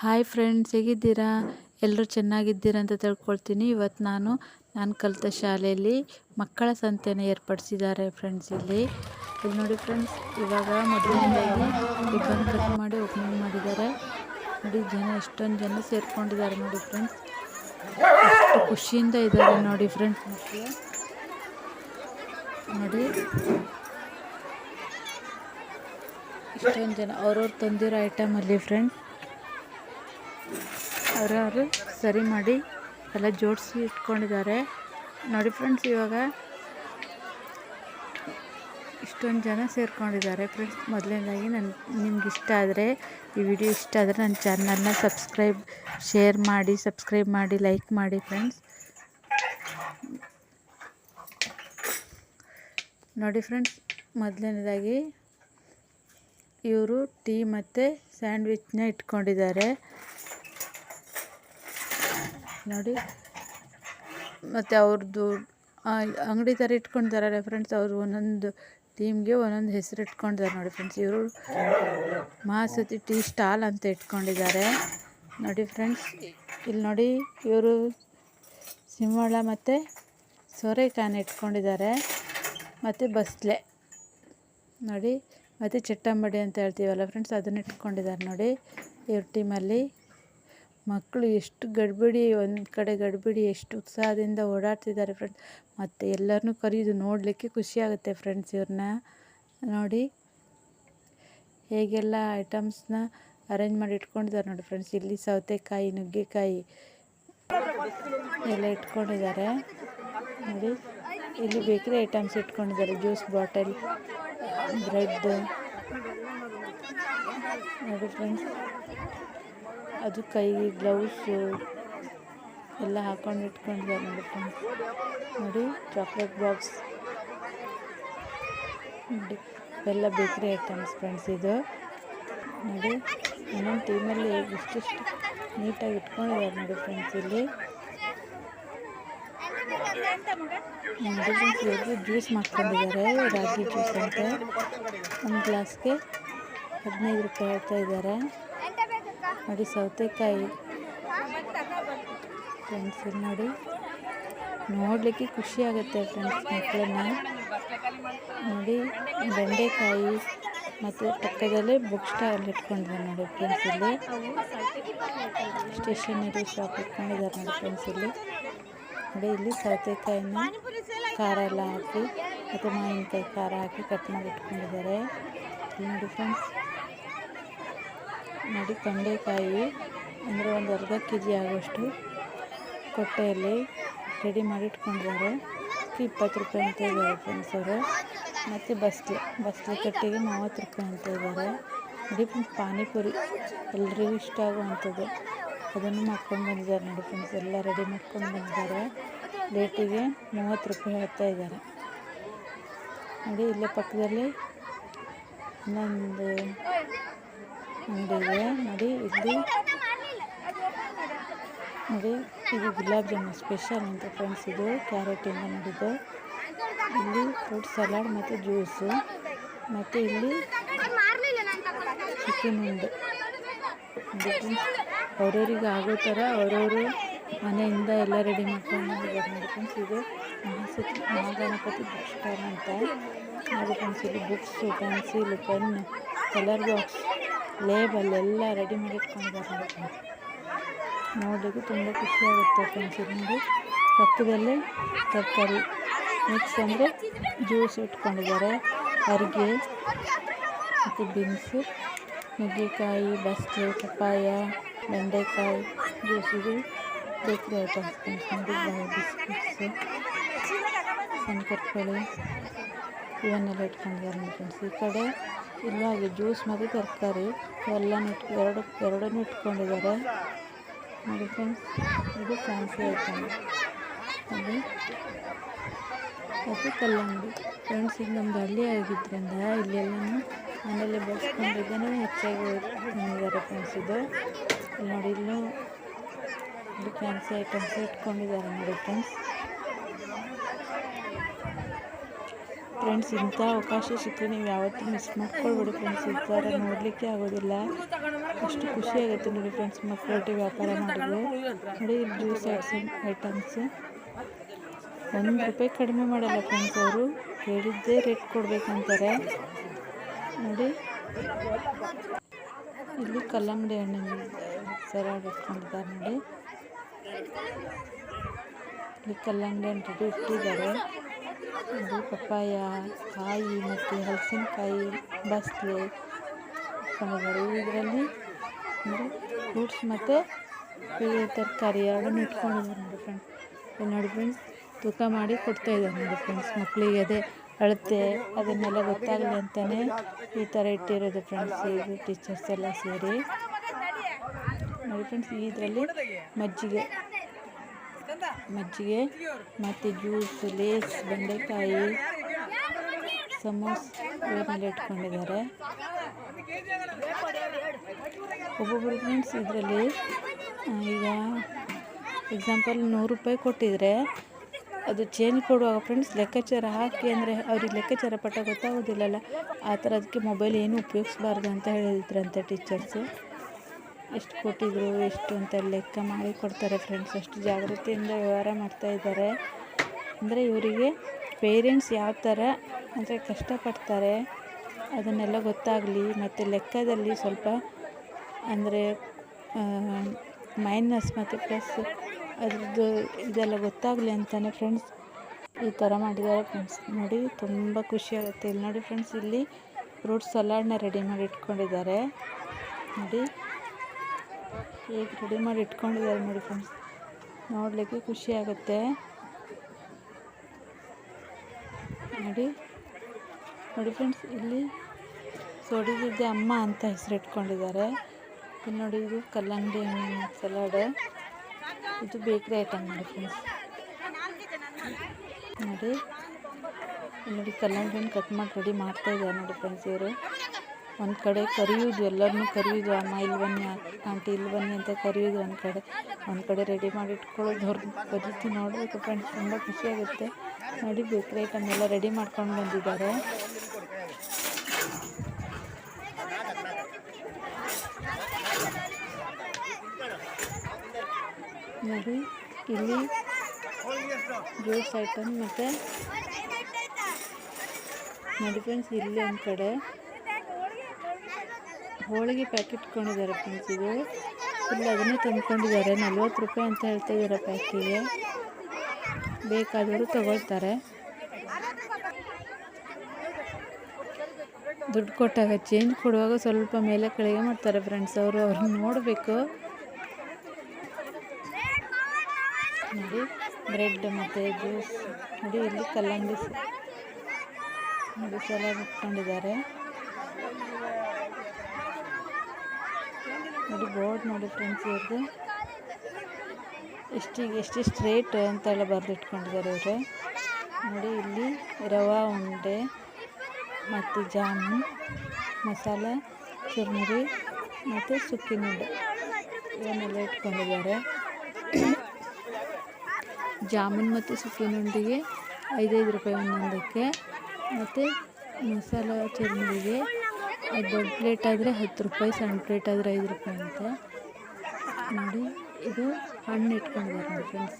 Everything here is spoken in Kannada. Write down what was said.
ಹಾಯ್ ಫ್ರೆಂಡ್ಸ್ ಹೇಗಿದ್ದೀರಾ? ಎಲ್ಲರೂ ಚೆನ್ನಾಗಿದ್ದೀರಾ ಅಂತ ತಿಳ್ಕೊಳ್ತೀನಿ. ಇವತ್ತು ನಾನು ನಾನು ಕಲಿತ ಶಾಲೆಯಲ್ಲಿ ಮಕ್ಕಳ ಸಂತೆನ ಏರ್ಪಡಿಸಿದ್ದಾರೆ ಫ್ರೆಂಡ್ಸ್ ಇಲ್ಲಿ. ಇಲ್ಲಿ ನೋಡಿ ಫ್ರೆಂಡ್ಸ್ ಇವಾಗ ಮೊದಲಿಂದ ರಿಬ್ಬನ್ ಕಟ್ ಮಾಡಿ ಓಪನಿಂಗ್ ಮಾಡಿದ್ದಾರೆ. ನೋಡಿ, ಜನ ಎಷ್ಟೊಂದು ಜನ ಸೇರ್ಕೊಂಡಿದ್ದಾರೆ ನೋಡಿ ಫ್ರೆಂಡ್ಸ್ ಎಷ್ಟು ಖುಷಿಯಿಂದ ಇದ್ದಾರೆ ನೋಡಿ ಫ್ರೆಂಡ್ಸ್ ಮಕ್ಕಳು. ನೋಡಿ. ಇಷ್ಟೊಂದು ಜನ, ಅವ್ರವ್ರು ತಂದಿರೋ ಐಟಮಲ್ಲಿ ಫ್ರೆಂಡ್ಸ್ ಅವ್ರವರು ಸರಿ ಮಾಡಿ ಎಲ್ಲ ಜೋಡಿಸಿ ಇಟ್ಕೊಂಡಿದ್ದಾರೆ. ನೋಡಿ ಫ್ರೆಂಡ್ಸ್ ಇವಾಗ ಇಷ್ಟೊಂದು ಜನ ಸೇರ್ಕೊಂಡಿದ್ದಾರೆ. ಫ್ರೆಂಡ್ಸ್ ಮೊದಲನೇದಾಗಿ ನನ್ನ ನಿಮ್ಗೆ ಇಷ್ಟ ಆದರೆ, ಈ ವಿಡಿಯೋ ಇಷ್ಟ ಆದರೆ ನನ್ನ ಚಾನಲ್ನ ಸಬ್ಸ್ಕ್ರೈಬ್ ಶೇರ್ ಮಾಡಿ ಸಬ್ಸ್ಕ್ರೈಬ್ ಮಾಡಿ ಲೈಕ್ ಮಾಡಿ ಫ್ರೆಂಡ್ಸ್ ನೋಡಿ ಫ್ರೆಂಡ್ಸ್ ಮೊದಲನೇದಾಗಿ ಇವರು ಟೀ ಮತ್ತು ಸ್ಯಾಂಡ್ವಿಚ್ನ ಇಟ್ಕೊಂಡಿದ್ದಾರೆ. ನೋಡಿ. ಮತ್ತು ಅವ್ರದ್ದು ಅಂಗಡಿ ಥರ ಇಟ್ಕೊಂಡಿದ್ದಾರೆ ಫ್ರೆಂಡ್ಸ್ ಅವರು ಒಂದೊಂದು ಟೀಮ್ಗೆ ಒಂದೊಂದು ಹೆಸರು ಇಟ್ಕೊಂಡಿದ್ದಾರೆ ನೋಡಿ ಫ್ರೆಂಡ್ಸ್ ಇವರು ಮಹಾಸತಿ ಟೀ ಸ್ಟಾಲ್ ಅಂತ ಇಟ್ಕೊಂಡಿದ್ದಾರೆ. ನೋಡಿ ಫ್ರೆಂಡ್ಸ್ ಇಲ್ಲಿ ನೋಡಿ ಇವರು ಸಿಂಹಳ ಮತ್ತು ಸೋರೆಕಾಯಿ ಇಟ್ಕೊಂಡಿದ್ದಾರೆ. ಮತ್ತು ಬಸ್ಲೆ. ನೋಡಿ, ಮತ್ತು ಚಟ್ಟಂಬಡಿ ಅಂತ ಹೇಳ್ತೀವಲ್ಲ ಫ್ರೆಂಡ್ಸ್ ಅದನ್ನು ಇಟ್ಕೊಂಡಿದ್ದಾರೆ ನೋಡಿ ಇವ್ರ ಟೀಮಲ್ಲಿ ಮಕ್ಕಳು ಎಷ್ಟು ಗಡ್ಬಿಡಿ, ಒಂದು ಕಡೆ ಗಡ್ಬಿಡಿ, ಎಷ್ಟು ಉತ್ಸಾಹದಿಂದ ಓಡಾಡ್ತಿದ್ದಾರೆ ಫ್ರೆಂಡ್ಸ್ ಮತ್ತು ಎಲ್ಲರನ್ನೂ ಕರೆಯೋದು ನೋಡಲಿಕ್ಕೆ ಖುಷಿಯಾಗುತ್ತೆ ಫ್ರೆಂಡ್ಸ್ ಇವ್ರನ್ನ ನೋಡಿ, ಹೇಗೆಲ್ಲ ಐಟಮ್ಸ್ನ ಅರೇಂಜ್ ಮಾಡಿ ಇಟ್ಕೊಂಡಿದ್ದಾರೆ ನೋಡಿ ಫ್ರೆಂಡ್ಸ್ ಇಲ್ಲಿ ಸೌತೆಕಾಯಿ, ನುಗ್ಗೆಕಾಯಿ ಎಲ್ಲ ಇಟ್ಕೊಂಡಿದ್ದಾರೆ. ನೋಡಿ, ಇಲ್ಲಿ ಬೇಕರಿ ಐಟಮ್ಸ್ ಇಟ್ಕೊಂಡಿದ್ದಾರೆ. ಜ್ಯೂಸ್ ಬಾಟಲ್ ಬ್ರೆಡ್ ನೋಡಿ ಫ್ರೆಂಡ್ಸ್ ಅದು ಕೈಗೆ ಗ್ಲೌಸು ಎಲ್ಲ ಹಾಕೊಂಡು ಇಟ್ಕೊಂಡಿದ್ದಾರೆ ನೋಡಿ ಫ್ರೆಂಡ್ಸ್ ನೋಡಿ ಚಾಕ್ಲೇಟ್ ಬಾಕ್ಸ್ ನೋಡಿ, ಎಲ್ಲ ಬೇಕ್ರಿ ಐಟಮ್ಸ್ ಫ್ರೆಂಡ್ಸ್ ಇದು. ನೋಡಿ, ಒಂದೊಂದು ಟೀಮಲ್ಲಿ ಇಷ್ಟಿಷ್ಟು ನೀಟಾಗಿ ಇಟ್ಕೊಂಡಿದ್ದಾರೆ ನೋಡಿ ಫ್ರೆಂಡ್ಸ್ ಇಲ್ಲಿ. ಫ್ರೆಂಡ್ಸ್ ಜ್ಯೂಸ್ ಮಾಡ್ಕೊಂಡಿದ್ದಾರೆ, ರಾಗಿ ಜ್ಯೂಸ್ ಅಂತ. ಒಂದು ಗ್ಲಾಸ್ಗೆ ಹದಿನೈದು ರೂಪಾಯಿ ಹೇಳ್ತಾ ಇದ್ದಾರೆ. ನೋಡಿ ಸೌತೆಕಾಯಿ. ಫ್ರೆಂಡ್ಸ್ ನೋಡಿ. ನೋಡಲಿಕ್ಕೆ ಖುಷಿ ಆಗುತ್ತೆ ಫ್ರೆಂಡ್ಸ್ ಮಕ್ಕಳನ್ನ ನೋಡಿ, ಬೆಂಡೆಕಾಯಿ ಮತ್ತು ಪಕ್ಕದಲ್ಲಿ ಬುಕ್ ಸ್ಟಾಲ್ ಇಟ್ಕೊಂಡಿದ್ದಾರೆ ನೋಡಿ ಫ್ರೆಂಡ್ಸ್ ಇಲ್ಲಿ. ಸ್ಟೇಷನರಿ ಶಾಪ್ ಇಟ್ಕೊಂಡಿದ್ದಾರೆ ನೋಡಿ ಫ್ರೆಂಡ್ಸ್ ಇಲ್ಲಿ. ನೋಡಿ, ಇಲ್ಲಿ ಸೌತೆಕಾಯಿನ ಖಾರ ಎಲ್ಲ ಹಾಕಿ ಮತ್ತು ಮಾವಿನಕಾಯಿ ಖಾರ ಹಾಕಿ ಕಟ್ ಮಾಡಿ ಇಟ್ಕೊಂಡಿದ್ದಾರೆ. ನೋಡಿ ಫ್ರೆಂಡ್ಸ್ ನೋಡಿ ತೊಂಡೆಕಾಯಿ ಅಂದರೆ ಒಂದು ಅರ್ಧ ಕೆ ಜಿ ಆಗೋಷ್ಟು ಕೊಟ್ಟೆಯಲ್ಲಿ ರೆಡಿ ಮಾಡಿ ಇಟ್ಕೊಂಡಿದ್ದಾರೆ ಇಪ್ಪತ್ತು ರೂಪಾಯಿ ಅಂತ ಇದ್ದಾರೆ ಫ್ರೆಂಡ್ಸ್ ಅವರು. ಮತ್ತು ಬಸ್ಲೆ ಬಸ್ಲೆ ಕಟ್ಟಿಗೆ ಮೂವತ್ತು ರೂಪಾಯಿ ಅಂತ ಇದ್ದಾರೆ. ನೋಡಿ ಪಾನಿಪುರಿ ಎಲ್ಲರಿಗೂ ಇಷ್ಟ ಆಗುವಂಥದ್ದು. ಅದನ್ನು ಮಾಡ್ಕೊಂಡು ಬಂದಿದ್ದಾರೆ ನೋಡಿ ಫ್ರೆಂಡ್ಸ್ ಎಲ್ಲ ರೆಡಿ ಮಾಡ್ಕೊಂಡು ಬಂದಿದ್ದಾರೆ. ರೇಟಿಗೆ ಮೂವತ್ತು ರೂಪಾಯಿ ಹೇಳ್ತಾ ಇದ್ದಾರೆ. ನೋಡಿ ಇಲ್ಲೇ ಪಕ್ಕದಲ್ಲಿ ಇನ್ನೊಂದು ಅಂಗಡಿ ನೋಡಿ, ಇಲ್ಲಿ ನೋಡಿ, ಇದು ಗುಲಾಬ್ ಜಾಮೂನ್ ಸ್ಪೆಷಲ್ ಅಂತ ಫ್ರೆಂಡ್ಸ್ ಇದು ಕ್ಯಾರೆಟಿಂದ ಮಾಡಿದ್ದು ಇಲ್ಲಿ ಫ್ರೂಟ್ ಸಲಾಡ್ ಮತ್ತು ಜ್ಯೂಸು ಮತ್ತು ಇಲ್ಲಿ ಚಿಕನ್ ಉಂಡು ಅವ್ರವ್ರಿಗೆ ಆಗೋ ಥರ ಅವರವರು ಮನೆಯಿಂದ ಎಲ್ಲ ರೆಡಿ ಮಾಡ್ಕೊಂಡು ಫ್ರೆಂಡ್ಸ್ ಇದು ಮಹಾಸತಿ ಮಹಾಗಣಪತಿ ಬುಕ್ ಸ್ಟಾಲ್ ಅಂತ. ನೋಡಿ ಫ್ರೆಂಡ್ಸ್ ಇಲ್ಲಿ books pencil pen colour box label ಎಲ್ಲ ರೆಡಿ ಮಾಡಿ ಇಟ್ಕೊಂಡಿದ್ದಾರೆ ನೋಡಲಿಕ್ಕೆ ತುಂಬ ಖುಷಿಯಾಗುತ್ತೆ ಫ್ರೆಂಡ್ಸ್ ನೋಡಿ ಪಕ್ಕದಲ್ಲೇ ತರಕಾರಿ ಮಿಕ್ಸ್ ಅಂದರೆ ಜ್ಯೂಸ್ ಇಟ್ಕೊಂಡಿದ್ದಾರೆ. ಅರಿಗೆ, ಮತ್ತು ಬೀನ್ಸು ನುಗ್ಗೆಕಾಯಿ ಬಸ್ಲೆ ಪಪ್ಪಾಯ, ಬೆಂಡೆಕಾಯಿ ಜ್ಯೂಸ್ ಇದು ಬೇಕ್ರಿ ಐಟಮ್ಸ್ ಫ್ರೆಂಡ್ಸ್ ಬಿಸ್ಕಿಟ್ಸು ಶಂಕರಪಳಿ. ಇವನ್ನೆಲ್ಲ ಇಟ್ಕೊಂಡಿದ್ದಾರೆ ಫ್ರೆಂಡ್ಸ್ ಈ ಕಡೆ ಇಲ್ಲ ಹಾಗೆ ಜ್ಯೂಸ್ ಮತ್ತು ತರಕಾರಿ ಎಲ್ಲನೂ ಇಟ್ಟು ಎರಡು, ಎರಡನ್ನೂ ಇಟ್ಕೊಂಡಿದ್ದಾರೆ. ನೋಡಿ ಫ್ರೆಂಡ್ಸ್ ಇದು ಫ್ಯಾನ್ಸಿ ಐಟಮ್ ಅದು ಮತ್ತು ಕಲ್ಲಂಗಡಿ. ಫ್ರೆಂಡ್ಸ್ ಈಗ ನಮ್ಮದು ಹಳ್ಳಿ ಆಗಿದ್ದರಿಂದ ಇಲ್ಲೆಲ್ಲನೂ ಮನೆಯಲ್ಲೇ ಬೆಳೆಸ್ಕೊಂಡಿದ್ದಾನೆ, ಹೆಚ್ಚಾಗಿ ತಂದಿದ್ದಾರೆ ಫ್ರೆಂಡ್ಸ್ ಇದು. ನೋಡಿ, ಇಲ್ಲೂ ಇಲ್ಲಿ ಫ್ಯಾನ್ಸಿ ಐಟಮ್ಸ್ ಇಟ್ಕೊಂಡಿದ್ದಾರೆ ನೋಡಿ ಫ್ರೆಂಡ್ಸ್ ಫ್ರೆಂಡ್ಸ್, ಇಂಥ ಅವಕಾಶ ಸಿಕ್ಕರೆ ನೀವು ಯಾವತ್ತೂ ಮಿಸ್ ಮಾಡ್ಕೊಳ್ಬೇಡಿ ಫ್ರೆಂಡ್ಸ್. ಈ ಥರ ನೋಡಲಿಕ್ಕೆ ಆಗೋದಿಲ್ಲ. ಅಷ್ಟು ಖುಷಿ ಆಗುತ್ತೆ ನೋಡಿ ಫ್ರೆಂಡ್ಸ್, ಮಕ್ಕಳೊಟ್ಟಿಗೆ ವ್ಯಾಪಾರ ಮಾಡೋದು ನೋಡಿ ಜ್ಯೂಸ್ ಐಟಮ್ಸ್ ಒಂದು ರೂಪಾಯಿ ಕಡಿಮೆ ಮಾಡಲ್ಲ ಫ್ರೆಂಡ್ಸ್ ಅವರು. ಹೇಳಿದ್ದೇ ರೇಟ್ ಕೊಡಬೇಕಂತಾರೆ. ನೋಡಿ. ಇಲ್ಲಿ ಕಲ್ಲಂಗಡಿ ಹಣ್ಣು ಸಲಾಡ್ ಇಟ್ಕೊಂಡಿದ್ದಾರೆ ನೋಡಿ. ಇಲ್ಲಿ ಕಲ್ಲಂಗಡಿ ಹಣ್ಣು ಇಟ್ಟಿದ್ದಾರೆ. ನೋಡಿ ಪಪ್ಪಾಯ, ಕಾಯಿ ಮತ್ತು ಹಲಸಿನಕಾಯಿ, ಬಸ್ಲೆ ಇಟ್ಕೊಂಡಿದ್ದಾರೆ ಇದರಲ್ಲಿ ಅಂದರೆ ಫ್ರೂಟ್ಸ್ ಮತ್ತು ತರಕಾರಿ ಎರಡನ್ನೂ ಇಟ್ಕೊಂಡಿದ್ದಾರೆ ನೋಡಿ ಫ್ರೆಂಡ್ಸ್ ಇಲ್ಲಿ ನೋಡಿ ಫ್ರೆಂಡ್ಸ್ ತೂಕ ಮಾಡಿ ಕೊಡ್ತಾ ಇದ್ದಾರೆ ನೋಡಿ ಫ್ರೆಂಡ್ಸ್ ಮಕ್ಕಳಿಗೆ ಅದೇ ಅಳತೆ, ಅದನ್ನೆಲ್ಲ ಗೊತ್ತಾಗಲಿ ಅಂತಲೇ ಈ ಥರ ಇಟ್ಟಿರೋದು ಫ್ರೆಂಡ್ಸ್ ಇದು ಟೀಚರ್ಸ್ ಎಲ್ಲ ಸೇರಿ. ನೋಡಿ ಫ್ರೆಂಡ್ಸ್ ಇದರಲ್ಲಿ ಮಜ್ಜಿಗೆ. ಮಜ್ಜಿಗೆ ಮತ್ತು ಜ್ಯೂಸ್, ಲೇಸ್, ಬೆಂಡೆಕಾಯಿ, ಸಮೋಸ ಮೇಲೆ ಇಟ್ಕೊಂಡಿದ್ದಾರೆ. ಒಬ್ಬೊಬ್ಬರು ಫ್ರೆಂಡ್ಸ್ ಇದರಲ್ಲಿ ಈಗ ಎಕ್ಸಾಂಪಲ್ ನೂರು ರೂಪಾಯಿ ಕೊಟ್ಟಿದ್ರೆ ಅದು ಚೇಂಜ್ ಕೊಡುವಾಗ ಫ್ರೆಂಡ್ಸ್ ಲೆಕ್ಕಾಚಾರ ಹಾಕಿ ಅಂದರೆ ಅವ್ರಿಗೆ ಲೆಕ್ಕಾಚಾರ ಪಟ್ಟ ಗೊತ್ತಾಗೋದಿಲ್ಲಲ್ಲ. ಆ ಥರ ಅದಕ್ಕೆ ಮೊಬೈಲ್ ಏನು ಉಪಯೋಗಿಸ್ಬಾರ್ದು ಅಂತ ಹೇಳಿದ್ರಂತೆ ಟೀಚರ್ಸು ಎಷ್ಟು ಕೊಟ್ಟಿದ್ರು, ಎಷ್ಟು ಅಂತ ಲೆಕ್ಕ ಮಾಡಿ ಕೊಡ್ತಾರೆ ಫ್ರೆಂಡ್ಸ್ ಅಷ್ಟು ಜಾಗ್ರತೆಯಿಂದ ವ್ಯವಹಾರ ಮಾಡ್ತಾ ಇದ್ದಾರೆ. ಅಂದರೆ ಇವರಿಗೆ ಪೇರೆಂಟ್ಸ್ ಯಾವ ಥರ ಅಂದರೆ ಕಷ್ಟಪಡ್ತಾರೆ ಅದನ್ನೆಲ್ಲ ಗೊತ್ತಾಗಲಿ, ಮತ್ತು ಲೆಕ್ಕದಲ್ಲಿ ಸ್ವಲ್ಪ ಅಂದರೆ ಮೈನಸ್ ಮತ್ತು ಪ್ಲಸ್ ಅದ್ರದ್ದು ಇದೆಲ್ಲ ಗೊತ್ತಾಗಲಿ ಅಂತಲೇ ಫ್ರೆಂಡ್ಸ್ ಈ ಥರ ಮಾಡಿದ್ದಾರೆ ಫ್ರೆಂಡ್ಸ್ ನೋಡಿ, ತುಂಬ ಖುಷಿ ಆಗುತ್ತೆ. ಇಲ್ಲಿ ನೋಡಿ ಫ್ರೆಂಡ್ಸ್ ಇಲ್ಲಿ ಫ್ರೂಟ್ ಸಲಾಡ್ನ ರೆಡಿ ಮಾಡಿ ಇಟ್ಕೊಂಡಿದ್ದಾರೆ. ನೋಡಿ. ಹೇಗೆ ರೆಡಿ ಮಾಡಿ ಇಟ್ಕೊಂಡಿದ್ದಾರೆ ನೋಡಿ ಫ್ರೆಂಡ್ಸ್ ನೋಡಲಿಕ್ಕೆ ಖುಷಿ ಆಗುತ್ತೆ. ನೋಡಿ. ನೋಡಿ ಫ್ರೆಂಡ್ಸ್ ಇಲ್ಲಿ ಸೊಡಿಗಿದ್ದೆ ಅಮ್ಮ ಅಂತ ಹೆಸರು ಇಟ್ಕೊಂಡಿದ್ದಾರೆ. ಇಲ್ಲಿ ನೋಡಿ, ಇದು ಕಲ್ಲಂಗಡಿ ಸಲಾಡ್ ಇದು ಬೇಕ್ರಿ ಐಟಮ್ ನೋಡಿ ಫ್ರೆಂಡ್ಸ್ ನೋಡಿ. ನೋಡಿ ಕಲ್ಲಂಗಡಿ ಹಣ್ಣು ಕಟ್ ಮಾಡಿ ರೆಡಿ ಮಾಡ್ತಾ ಇದ್ದಾರೆ ನೋಡಿ ಫ್ರೆಂಡ್ಸ್ ಇವರು. ಒಂದು ಕಡೆ ಕರಿಯೋದು ಎಲ್ಲರನ್ನೂ ಕರಿಯೋದು ಅಮ್ಮ ಇಲ್ಲಿ ಬನ್ನಿ ಆಂಟಿ ಇಲ್ಲಿ ಬನ್ನಿ ಅಂತ ಕರಿಯೋದು ಒಂದು ಕಡೆ. ಒಂದು ಕಡೆ ರೆಡಿ ಮಾಡಿ ಇಟ್ಕೊಳ್ಳೋದು ಅವ್ರ ಪದ್ಧತಿ ನೋಡಬೇಕು ಫ್ರೆಂಡ್ಸ್ ತುಂಬ ಖುಷಿಯಾಗುತ್ತೆ ನೋಡಿ ಬೇಕ್ರಿ ಐಟಮ್ ರೆಡಿ ಮಾಡ್ಕೊಂಡು ಬಂದಿದ್ದಾರೆ. ನೋಡಿ, ಇಲ್ಲಿ ಜ್ಯೂಸ್ ಐಟಮ್ ಮತ್ತು, ನೋಡಿ ಫ್ರೆಂಡ್ಸ್ ಇಲ್ಲಿ ಒಂದು ಕಡೆ. ಹೋಳಿಗೆ ಪ್ಯಾಕೆಟ್ ಇಟ್ಕೊಂಡಿದ್ದಾರೆ ಫ್ರೆಂಡ್ಸ್ ಇದು. ಇಲ್ಲಿ ಅದನ್ನೇ ತಂದ್ಕೊಂಡಿದ್ದಾರೆ. ನಲ್ವತ್ತು ರೂಪಾಯಿ ಅಂತ ಹೇಳ್ತಾ ಇದ್ದಾರೆ ಪ್ಯಾಕಿಗೆ ಬೇಕಾದವರು ತಗೊಳ್ತಾರೆ. ದುಡ್ಡು ಕೊಟ್ಟಾಗ ಚೇಂಜ್ ಕೊಡುವಾಗ ಸ್ವಲ್ಪ ಮೇಲೆ ಕೆಳಗೆ ಮಾಡ್ತಾರೆ ಫ್ರೆಂಡ್ಸ್ ಅವರು. ಅವ್ರನ್ನ ನೋಡಬೇಕು. ನೋಡಿ ಬ್ರೆಡ್ ಮತ್ತು ಜ್ಯೂಸ್ ನೋಡಿ, ಇಲ್ಲಿ ಕಲ್ಲಂಗಡಿ ನೋಡಿ ಸಲಾಡ್ ಇಟ್ಕೊಂಡಿದ್ದಾರೆ. ನೋಡಿ ಬೋರ್ಡ್ ನೋಡಿ ಫ್ರೆಂಡ್ಸ್ ಇವ್ರದ್ದು. ಎಷ್ಟಿಗೆ ಸ್ಟ್ರೈಟ್ ರೇಟ್ ಅಂತೆಲ್ಲ ಬರೆದು ಇಟ್ಕೊಂಡಿದ್ದಾರೆ ಇವರು. ನೋಡಿ ಇಲ್ಲಿ ರವಾ ಉಂಡೆ, ಮತ್ತು ಜಾಮೂನ್, ಮಸಾಲ, ಚುರ್ಮುರಿ, ಮತ್ತು ಸುಕ್ಕಿನುಂಡೆ ಇವನ್ನೆಲ್ಲ ಇಟ್ಕೊಂಡಿದ್ದಾರೆ. ಜಾಮೂನ್ ಮತ್ತು ಸುಕ್ಕಿನುಂಡಿಗೆ ಐದೈದು ರೂಪಾಯಿ ಒಂದೊಂದಕ್ಕೆ, ಮತ್ತು ಮಸಾಲ, ಚುರ್ಮುರಿಗೆ ಅದು ದೊಡ್ಡ ಪ್ಲೇಟ್ ಆದರೆ ಹತ್ತು ರೂಪಾಯಿ, ಸಣ್ಣ ಪ್ಲೇಟ್ ಆದರೆ ಐದು ರೂಪಾಯಿ ಅಂತೆ. ನೋಡಿ, ಇದು ಹಣ್ಣು ಇಟ್ಕೊಂಡಿದ್ದಾರೆ ನೋಡಿ ಫ್ರೆಂಡ್ಸ್